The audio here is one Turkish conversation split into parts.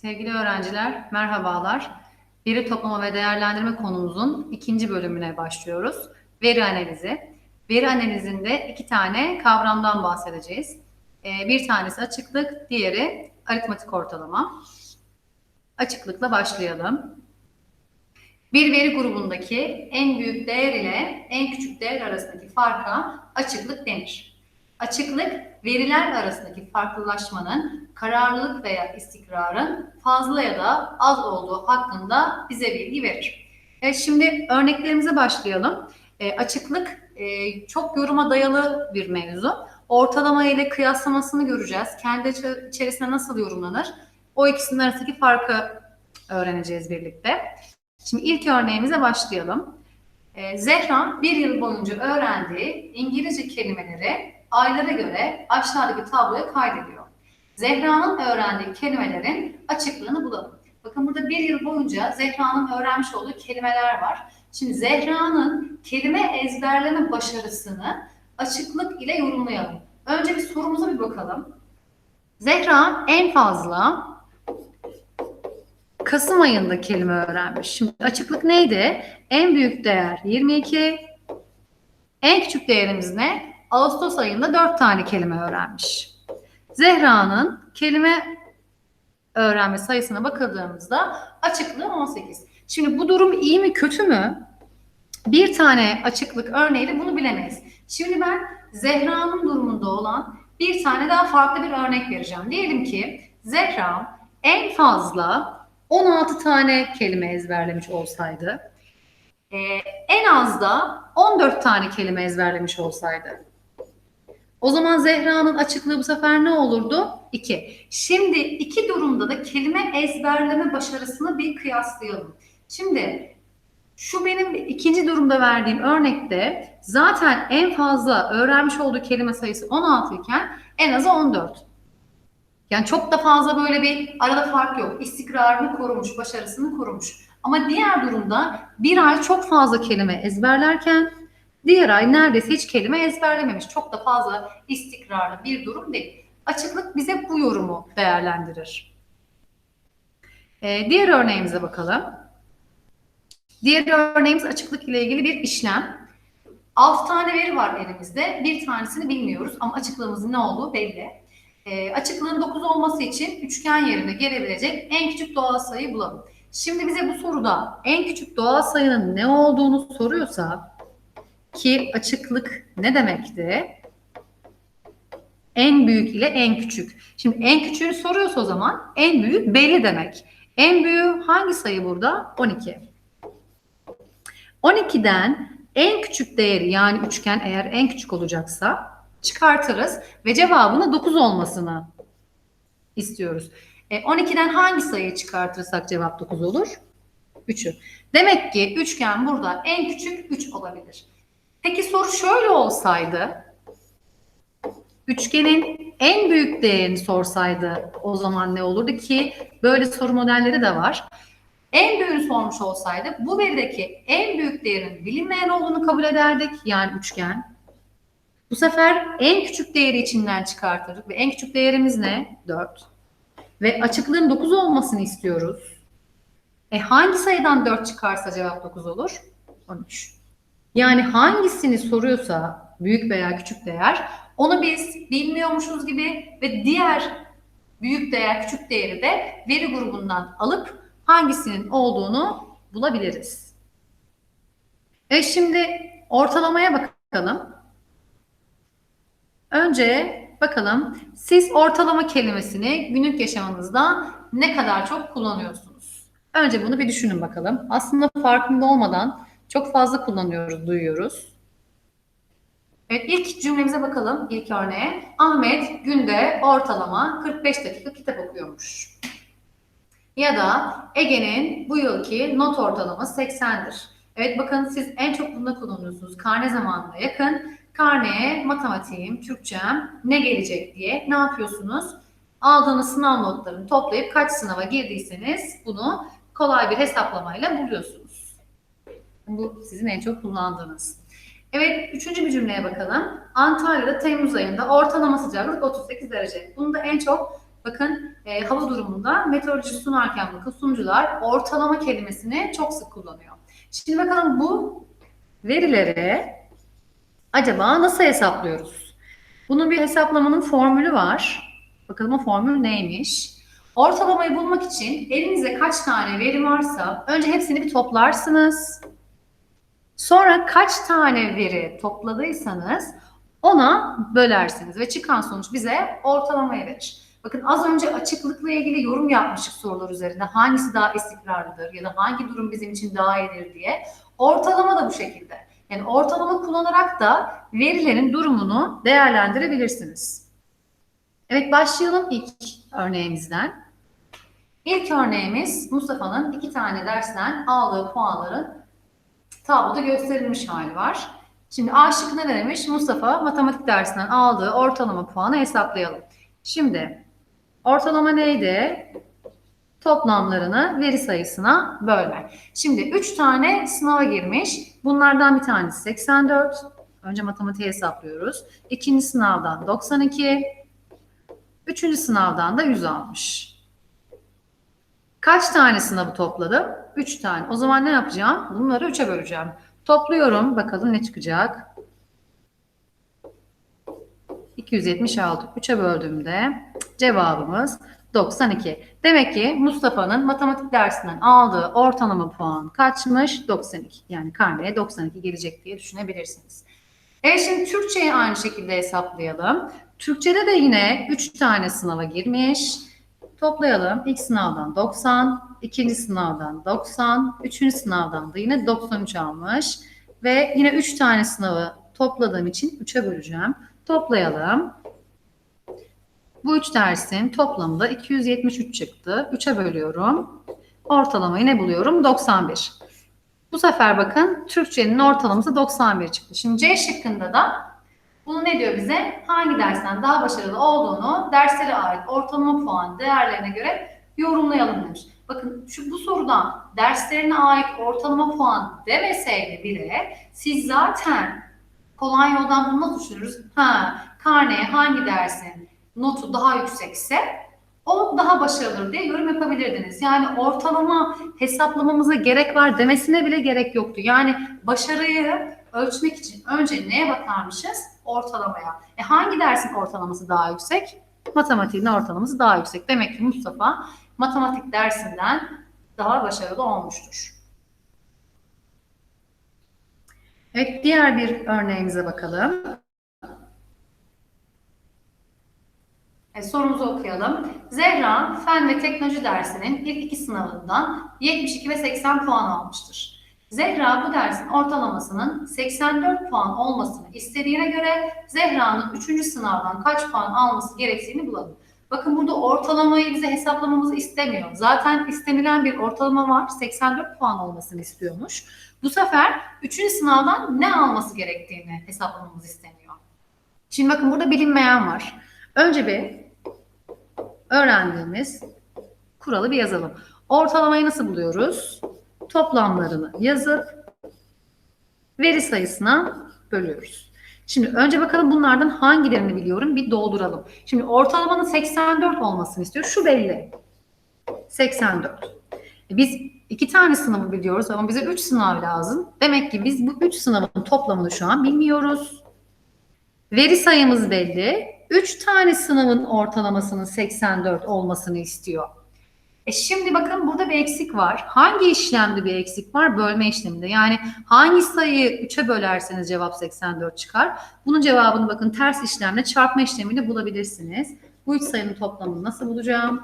Sevgili öğrenciler, merhabalar. Veri toplama ve değerlendirme konumuzun ikinci bölümüne başlıyoruz. Veri analizi. Veri analizinde iki tane kavramdan bahsedeceğiz. Ee, Bir tanesi açıklık, diğeri aritmetik ortalama. Açıklıkla başlayalım. Bir veri grubundaki en büyük değer ile en küçük değer arasındaki farka açıklık denir. Açıklık, veriler arasındaki farklılaşmanın kararlılık veya istikrarın fazla ya da az olduğu hakkında bize bilgi verir. Evet, şimdi örneklerimize başlayalım. E, açıklık e, çok yoruma dayalı bir mevzu. Ortalama ile kıyaslamasını göreceğiz. Kendi içerisinde nasıl yorumlanır? O ikisinin arasındaki farkı öğreneceğiz birlikte. Şimdi ilk örneğimize başlayalım. Ee, Zehra bir yıl boyunca öğrendiği İngilizce kelimeleri aylara göre aşağıdaki tabloya kaydediyor. Zehra'nın öğrendiği kelimelerin açıklığını bulalım. Bakın burada bir yıl boyunca Zehra'nın öğrenmiş olduğu kelimeler var. Şimdi Zehra'nın kelime ezberleme başarısını açıklık ile yorumlayalım. Önce bir sorumuza bir bakalım. Zehra en fazla Kasım ayında kelime öğrenmiş. Şimdi açıklık neydi? En büyük değer 22. En küçük değerimiz ne? Ağustos ayında 4 tane kelime öğrenmiş. Zehra'nın kelime öğrenme sayısına bakıldığımızda açıklığı 18. Şimdi bu durum iyi mi kötü mü? Bir tane açıklık örneğiyle bunu bilemeyiz. Şimdi ben Zehra'nın durumunda olan bir tane daha farklı bir örnek vereceğim. Diyelim ki Zehra en fazla 16 tane kelime ezberlemiş olsaydı, e, en az da 14 tane kelime ezberlemiş olsaydı. O zaman Zehra'nın açıklığı bu sefer ne olurdu? 2. Şimdi iki durumda da kelime ezberleme başarısını bir kıyaslayalım. Şimdi şu benim ikinci durumda verdiğim örnekte zaten en fazla öğrenmiş olduğu kelime sayısı 16 iken en azı 14. Yani çok da fazla böyle bir arada fark yok. İstikrarını korumuş, başarısını korumuş. Ama diğer durumda bir ay çok fazla kelime ezberlerken diğer ay neredeyse hiç kelime ezberlememiş. Çok da fazla istikrarlı bir durum değil. Açıklık bize bu yorumu değerlendirir. Ee, diğer örneğimize bakalım. Diğer örneğimiz açıklık ile ilgili bir işlem. 6 tane veri var elimizde. Bir tanesini bilmiyoruz ama açıklığımızın ne olduğu belli. E, açıklığın 9 olması için üçgen yerine gelebilecek en küçük doğal sayıyı bulalım. Şimdi bize bu soruda en küçük doğal sayının ne olduğunu soruyorsa ki açıklık ne demekti? En büyük ile en küçük. Şimdi en küçüğünü soruyorsa o zaman en büyük belli demek. En büyüğü hangi sayı burada? 12. 12'den en küçük değeri yani üçgen eğer en küçük olacaksa çıkartırız ve cevabının 9 olmasını istiyoruz. E, 12'den hangi sayıyı çıkartırsak cevap 9 olur? 3'ü. Demek ki üçgen burada en küçük 3 olabilir. Peki soru şöyle olsaydı üçgenin en büyük değerini sorsaydı o zaman ne olurdu ki böyle soru modelleri de var. En büyüğünü sormuş olsaydı bu verideki en büyük değerin bilinmeyen olduğunu kabul ederdik yani üçgen. Bu sefer en küçük değeri içinden çıkartırdık ve en küçük değerimiz ne? 4. Ve açıklığın 9 olmasını istiyoruz. E hangi sayıdan 4 çıkarsa cevap 9 olur? 13. Yani hangisini soruyorsa büyük veya küçük değer onu biz bilmiyormuşuz gibi ve diğer büyük değer küçük değeri de veri grubundan alıp hangisinin olduğunu bulabiliriz. E şimdi ortalamaya bakalım. Önce bakalım siz ortalama kelimesini günlük yaşamınızda ne kadar çok kullanıyorsunuz? Önce bunu bir düşünün bakalım. Aslında farkında olmadan çok fazla kullanıyoruz, duyuyoruz. Evet ilk cümlemize bakalım ilk örneğe. Ahmet günde ortalama 45 dakika kitap okuyormuş. Ya da Ege'nin bu yılki not ortalaması 80'dir. Evet bakın siz en çok bunda kullanıyorsunuz. Karne zamanına yakın karneye matematiğim, Türkçem ne gelecek diye ne yapıyorsunuz? Aldığınız sınav notlarını toplayıp kaç sınava girdiyseniz bunu kolay bir hesaplamayla buluyorsunuz. Bu sizin en çok kullandığınız. Evet, üçüncü bir cümleye bakalım. Antalya'da Temmuz ayında ortalama sıcaklık 38 derece. Bunu da en çok Bakın e, hava durumunda meteoroloji sunarken bakın sunucular ortalama kelimesini çok sık kullanıyor. Şimdi bakalım bu verileri acaba nasıl hesaplıyoruz? Bunun bir hesaplamanın formülü var. Bakalım o formül neymiş? Ortalamayı bulmak için elinizde kaç tane veri varsa önce hepsini bir toplarsınız. Sonra kaç tane veri topladıysanız ona bölersiniz ve çıkan sonuç bize ortalamayı verir. Bakın az önce açıklıkla ilgili yorum yapmıştık sorular üzerinde. Hangisi daha istikrarlıdır ya da hangi durum bizim için daha iyidir diye. Ortalama da bu şekilde. Yani ortalama kullanarak da verilerin durumunu değerlendirebilirsiniz. Evet başlayalım ilk örneğimizden. İlk örneğimiz Mustafa'nın iki tane dersten aldığı puanların tabloda gösterilmiş hali var. Şimdi A şıkkında ne demiş? Mustafa matematik dersinden aldığı ortalama puanı hesaplayalım. Şimdi ortalama neydi? Toplamlarını veri sayısına bölme. Şimdi 3 tane sınava girmiş. Bunlardan bir tanesi 84. Önce matematiği hesaplıyoruz. İkinci sınavdan 92. Üçüncü sınavdan da 100 almış. Kaç tane sınavı topladım? 3 tane. O zaman ne yapacağım? Bunları 3'e böleceğim. Topluyorum. Bakalım ne çıkacak? 276. 3'e böldüğümde cevabımız 92. Demek ki Mustafa'nın matematik dersinden aldığı ortalama puan kaçmış? 92. Yani karneye 92 gelecek diye düşünebilirsiniz. Evet şimdi Türkçeyi aynı şekilde hesaplayalım. Türkçede de yine 3 tane sınava girmiş. Toplayalım. İlk sınavdan 90, ikinci sınavdan 90, üçüncü sınavdan da yine 93 almış. Ve yine 3 tane sınavı topladığım için 3'e böleceğim. Toplayalım. Bu 3 dersin toplamı da 273 çıktı. 3'e bölüyorum. Ortalamayı ne buluyorum? 91. Bu sefer bakın Türkçenin ortalaması 91 çıktı. Şimdi C şıkkında da bunu ne diyor bize? Hangi dersten daha başarılı olduğunu derslere ait ortalama puan değerlerine göre yorumlayalım demiş. Bakın şu bu sorudan derslerine ait ortalama puan demeseydi bile siz zaten kolay yoldan bunu nasıl düşünürüz? Ha, karneye hangi dersin notu daha yüksekse o daha başarılıdır diye yorum yapabilirdiniz. Yani ortalama hesaplamamıza gerek var demesine bile gerek yoktu. Yani başarıyı ölçmek için önce neye bakarmışız? Ortalamaya. E hangi dersin ortalaması daha yüksek? Matematiğin ortalaması daha yüksek. Demek ki Mustafa matematik dersinden daha başarılı olmuştur. Evet, diğer bir örneğimize bakalım. E, sorumuzu okuyalım. Zehra, fen ve teknoloji dersinin ilk iki sınavından 72 ve 80 puan almıştır. Zehra bu dersin ortalamasının 84 puan olmasını istediğine göre Zehra'nın 3. sınavdan kaç puan alması gerektiğini bulalım. Bakın burada ortalamayı bize hesaplamamızı istemiyor. Zaten istenilen bir ortalama var. 84 puan olmasını istiyormuş. Bu sefer 3. sınavdan ne alması gerektiğini hesaplamamız isteniyor. Şimdi bakın burada bilinmeyen var. Önce bir öğrendiğimiz kuralı bir yazalım. Ortalamayı nasıl buluyoruz? Toplamlarını yazıp veri sayısına bölüyoruz. Şimdi önce bakalım bunlardan hangilerini biliyorum bir dolduralım. Şimdi ortalamanın 84 olmasını istiyor. Şu belli. 84. E biz iki tane sınavı biliyoruz ama bize 3 sınav lazım. Demek ki biz bu 3 sınavın toplamını şu an bilmiyoruz. Veri sayımız belli. 3 tane sınavın ortalamasının 84 olmasını istiyor. E şimdi bakın burada bir eksik var. Hangi işlemde bir eksik var? Bölme işleminde. Yani hangi sayıyı 3'e bölerseniz cevap 84 çıkar. Bunun cevabını bakın ters işlemle çarpma işlemiyle bulabilirsiniz. Bu üç sayının toplamını nasıl bulacağım?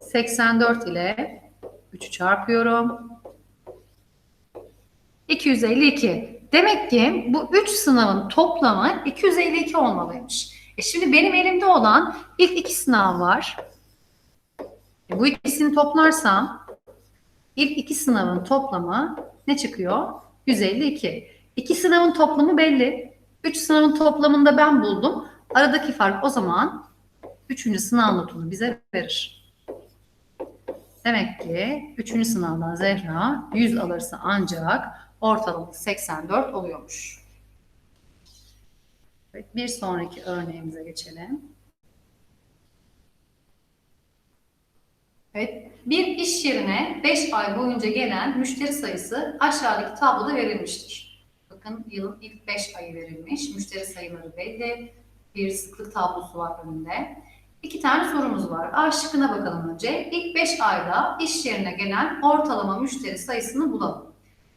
84 ile 3'ü çarpıyorum. 252. Demek ki bu 3 sınavın toplamı 252 olmalıymış. E şimdi benim elimde olan ilk iki sınav var. E bu ikisini toplarsam ilk iki sınavın toplamı ne çıkıyor? 152. İki sınavın toplamı belli. Üç sınavın toplamını da ben buldum. Aradaki fark o zaman üçüncü sınav notunu bize verir. Demek ki üçüncü sınavdan Zehra 100 alırsa ancak ortalaması 84 oluyormuş. Evet, bir sonraki örneğimize geçelim. Evet, bir iş yerine 5 ay boyunca gelen müşteri sayısı aşağıdaki tabloda verilmiştir. Bakın yılın ilk 5 ayı verilmiş. Müşteri sayıları belli. Bir sıklık tablosu var önünde. İki tane sorumuz var. A şıkkına bakalım önce. İlk 5 ayda iş yerine gelen ortalama müşteri sayısını bulalım.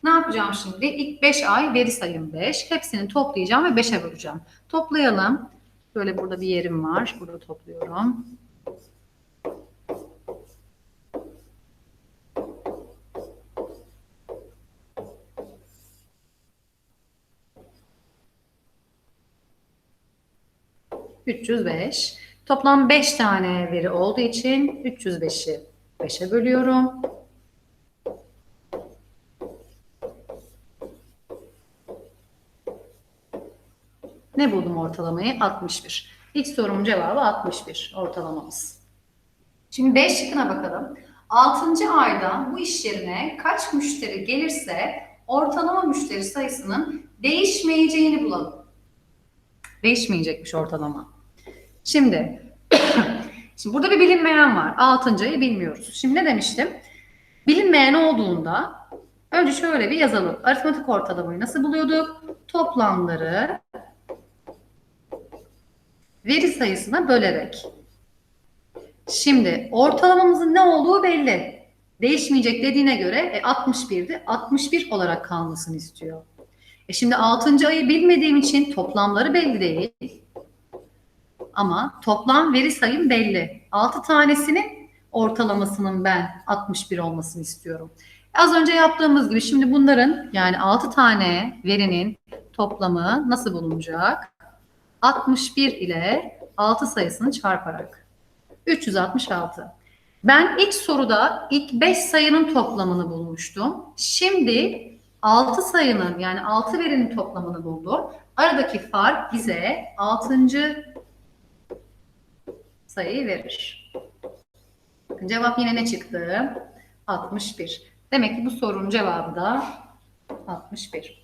Ne yapacağım şimdi? İlk 5 ay veri sayım 5. Hepsini toplayacağım ve 5'e böleceğim. Toplayalım. Böyle burada bir yerim var. Burada topluyorum. ...305. Toplam 5 tane veri olduğu için 305'i 5'e bölüyorum. Ne buldum ortalamayı? 61. İlk sorumun cevabı 61 ortalamamız. Şimdi 5 şıkkına bakalım. 6. ayda bu iş yerine kaç müşteri gelirse ortalama müşteri sayısının değişmeyeceğini bulalım. Değişmeyecekmiş ortalama. Şimdi, şimdi burada bir bilinmeyen var. 6. ayı bilmiyoruz. Şimdi ne demiştim? Bilinmeyen olduğunda önce şöyle bir yazalım. Aritmetik ortalamayı nasıl buluyorduk? Toplamları veri sayısına bölerek. Şimdi ortalamamızın ne olduğu belli. Değişmeyecek dediğine göre e, 61'di. 61 olarak kalmasını istiyor. E şimdi 6. ayı bilmediğim için toplamları belli değil. Ama toplam veri sayım belli. 6 tanesinin ortalamasının ben 61 olmasını istiyorum. Az önce yaptığımız gibi şimdi bunların yani 6 tane verinin toplamı nasıl bulunacak? 61 ile 6 sayısını çarparak. 366. Ben ilk soruda ilk 5 sayının toplamını bulmuştum. Şimdi 6 sayının yani 6 verinin toplamını buldum. Aradaki fark bize 6. sayıyı verir. Cevap yine ne çıktı? 61. Demek ki bu sorunun cevabı da 61.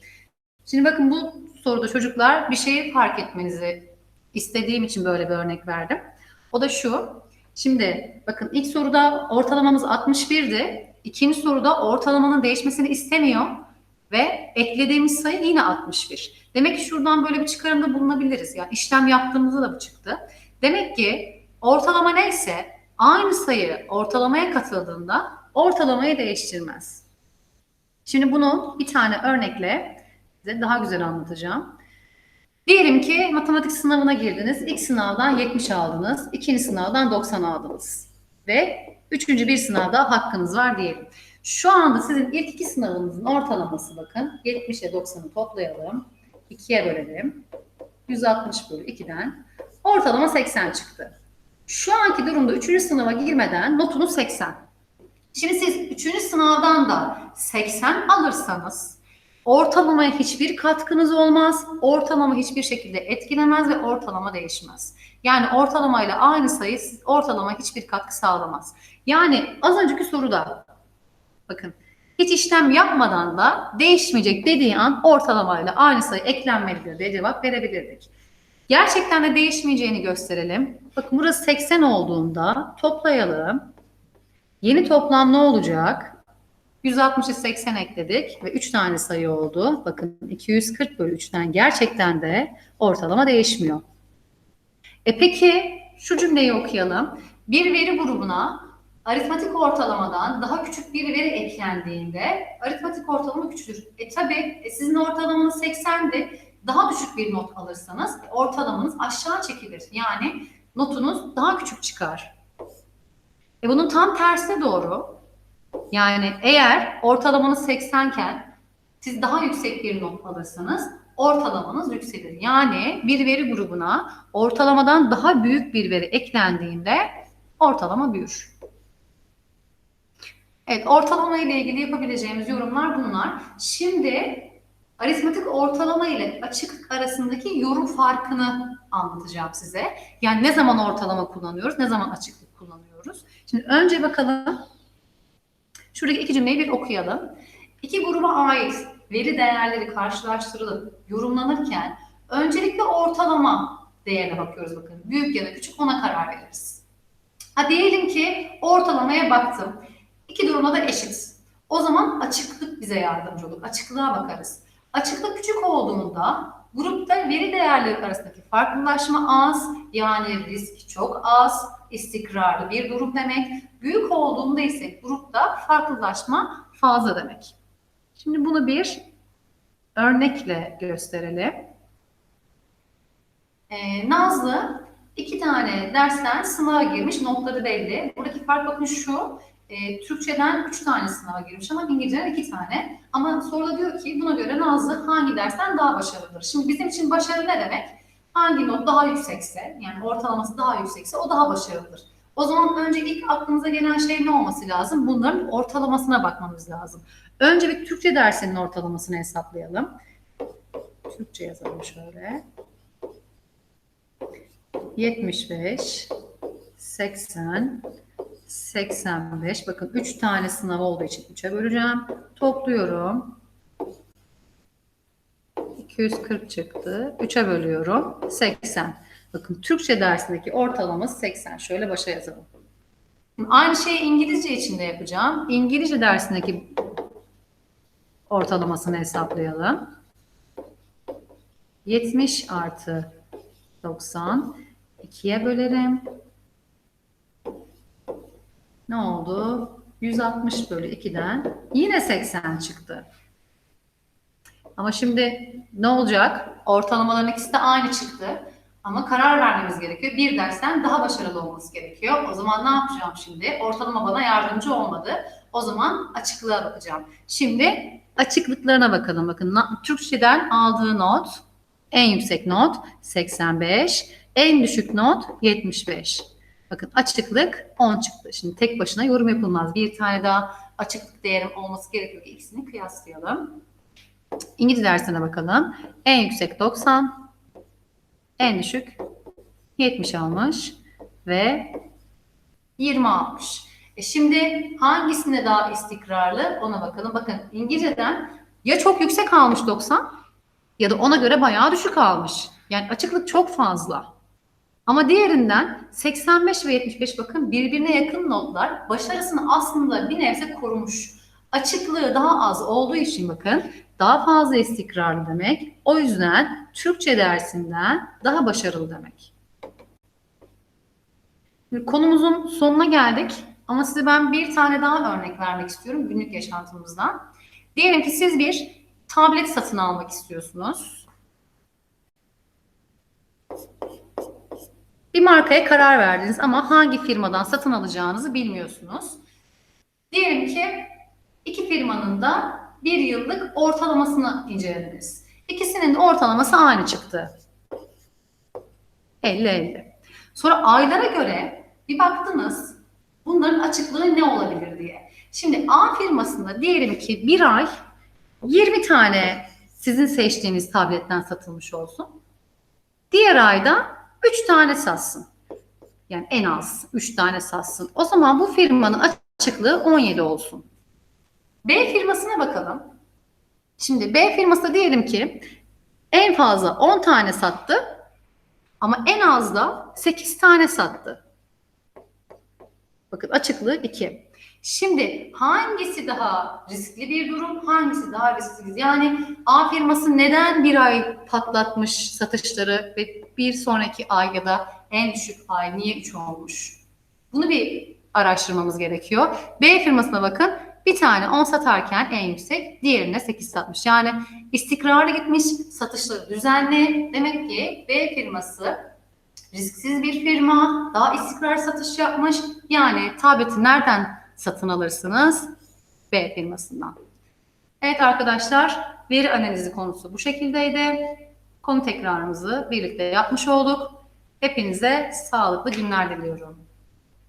Şimdi bakın bu soruda çocuklar bir şeyi fark etmenizi istediğim için böyle bir örnek verdim. O da şu. Şimdi bakın ilk soruda ortalamamız 61'di. İkinci soruda ortalamanın değişmesini istemiyor ve eklediğimiz sayı yine 61. Demek ki şuradan böyle bir çıkarımda bulunabiliriz. Yani işlem yaptığımızda da bu çıktı. Demek ki ortalama neyse aynı sayı ortalamaya katıldığında ortalamayı değiştirmez. Şimdi bunu bir tane örnekle size daha güzel anlatacağım. Diyelim ki matematik sınavına girdiniz. İlk sınavdan 70 aldınız. ikinci sınavdan 90 aldınız. Ve üçüncü bir sınavda hakkınız var diyelim. Şu anda sizin ilk iki sınavınızın ortalaması bakın. 70 ile 90'ı toplayalım. 2'ye bölelim. 160 bölü 2'den. Ortalama 80 çıktı. Şu anki durumda üçüncü sınava girmeden notunuz 80. Şimdi siz üçüncü sınavdan da 80 alırsanız Ortalamaya hiçbir katkınız olmaz. Ortalama hiçbir şekilde etkilemez ve ortalama değişmez. Yani ortalamayla aynı sayı ortalama hiçbir katkı sağlamaz. Yani az önceki soruda bakın hiç işlem yapmadan da değişmeyecek dediği an ortalamayla aynı sayı eklenmelidir diye cevap verebilirdik. Gerçekten de değişmeyeceğini gösterelim. Bakın burası 80 olduğunda toplayalım. Yeni toplam ne olacak? 160'ı 80 ekledik ve 3 tane sayı oldu. Bakın 240 bölü 3'ten gerçekten de ortalama değişmiyor. E peki şu cümleyi okuyalım. Bir veri grubuna aritmatik ortalamadan daha küçük bir veri eklendiğinde aritmatik ortalama küçülür. E tabi e sizin ortalamanız 80'di. Daha düşük bir not alırsanız ortalamanız aşağı çekilir. Yani notunuz daha küçük çıkar. E bunun tam tersine doğru. Yani eğer ortalamanız 80 iken siz daha yüksek bir not alırsanız ortalamanız yükselir. Yani bir veri grubuna ortalamadan daha büyük bir veri eklendiğinde ortalama büyür. Evet, ortalama ile ilgili yapabileceğimiz yorumlar bunlar. Şimdi aritmetik ortalama ile açıklık arasındaki yorum farkını anlatacağım size. Yani ne zaman ortalama kullanıyoruz, ne zaman açıklık kullanıyoruz. Şimdi önce bakalım Şuradaki iki cümleyi bir okuyalım. İki gruba ait veri değerleri karşılaştırılıp yorumlanırken öncelikle ortalama değerine bakıyoruz bakın. Büyük ya da küçük ona karar veririz. Ha diyelim ki ortalamaya baktım. İki durumda da eşit. O zaman açıklık bize yardımcı olur. Açıklığa bakarız. Açıklık küçük olduğunda grupta veri değerleri arasındaki farklılaşma az, yani risk çok az, istikrarlı bir durum demek. Büyük olduğunda ise grupta farklılaşma fazla demek. Şimdi bunu bir örnekle gösterelim. Ee, Nazlı iki tane dersten sınava girmiş, notları belli. Buradaki fark bakın şu, e, Türkçeden üç tane sınava girmiş ama İngilizceden iki tane. Ama soruda diyor ki buna göre Nazlı hangi dersten daha başarılıdır? Şimdi bizim için başarı ne demek? Hangi not daha yüksekse, yani ortalaması daha yüksekse o daha başarılıdır. O zaman önce ilk aklınıza gelen şey ne olması lazım? Bunların ortalamasına bakmamız lazım. Önce bir Türkçe dersinin ortalamasını hesaplayalım. Türkçe yazalım şöyle. 75, 80, 85. Bakın 3 tane sınav olduğu için 3'e böleceğim. Topluyorum. 240 çıktı. 3'e bölüyorum. 80. Bakın Türkçe dersindeki ortalaması 80. Şöyle başa yazalım. Aynı şeyi İngilizce için de yapacağım. İngilizce dersindeki ortalamasını hesaplayalım. 70 artı 90. 2'ye bölerim. Ne oldu? 160 bölü 2'den yine 80 çıktı. Ama şimdi ne olacak? Ortalamaların ikisi de aynı çıktı. Ama karar vermemiz gerekiyor. Bir dersten daha başarılı olması gerekiyor. O zaman ne yapacağım şimdi? Ortalama bana yardımcı olmadı. O zaman açıklığa bakacağım. Şimdi açıklıklarına bakalım. Bakın Türkçeden aldığı not, en yüksek not 85, en düşük not 75. Bakın açıklık 10 çıktı. Şimdi tek başına yorum yapılmaz. Bir tane daha açıklık değerim olması gerekiyor ki ikisini kıyaslayalım. İngilizce dersine bakalım. En yüksek 90, en düşük 70 almış ve 20 almış. E şimdi hangisinde daha istikrarlı ona bakalım. Bakın İngilizceden ya çok yüksek almış 90 ya da ona göre bayağı düşük almış. Yani açıklık çok fazla. Ama diğerinden 85 ve 75 bakın birbirine yakın notlar başarısını aslında bir nebze korumuş. Açıklığı daha az olduğu için bakın daha fazla istikrarlı demek. O yüzden Türkçe dersinden daha başarılı demek. Konumuzun sonuna geldik. Ama size ben bir tane daha örnek vermek istiyorum günlük yaşantımızdan. Diyelim ki siz bir tablet satın almak istiyorsunuz. Bir markaya karar verdiniz ama hangi firmadan satın alacağınızı bilmiyorsunuz. Diyelim ki iki firmanın da bir yıllık ortalamasını incelediniz. İkisinin de ortalaması aynı çıktı. 50-50. Sonra aylara göre bir baktınız bunların açıklığı ne olabilir diye. Şimdi A firmasında diyelim ki bir ay 20 tane sizin seçtiğiniz tabletten satılmış olsun. Diğer ayda 3 tane satsın. Yani en az 3 tane satsın. O zaman bu firmanın açıklığı 17 olsun. B firmasına bakalım. Şimdi B firması diyelim ki en fazla 10 tane sattı ama en az da 8 tane sattı. Bakın açıklığı 2. Şimdi hangisi daha riskli bir durum, hangisi daha risksiz? Yani A firması neden bir ay patlatmış satışları ve bir sonraki ay ya da en düşük ay niye 3 olmuş? Bunu bir araştırmamız gerekiyor. B firmasına bakın. Bir tane 10 satarken en yüksek, diğerine 8 satmış. Yani istikrarlı gitmiş, satışları düzenli. Demek ki B firması risksiz bir firma, daha istikrar satış yapmış. Yani tableti nereden satın alırsınız? B firmasından. Evet arkadaşlar, veri analizi konusu bu şekildeydi. Konu tekrarımızı birlikte yapmış olduk. Hepinize sağlıklı günler diliyorum.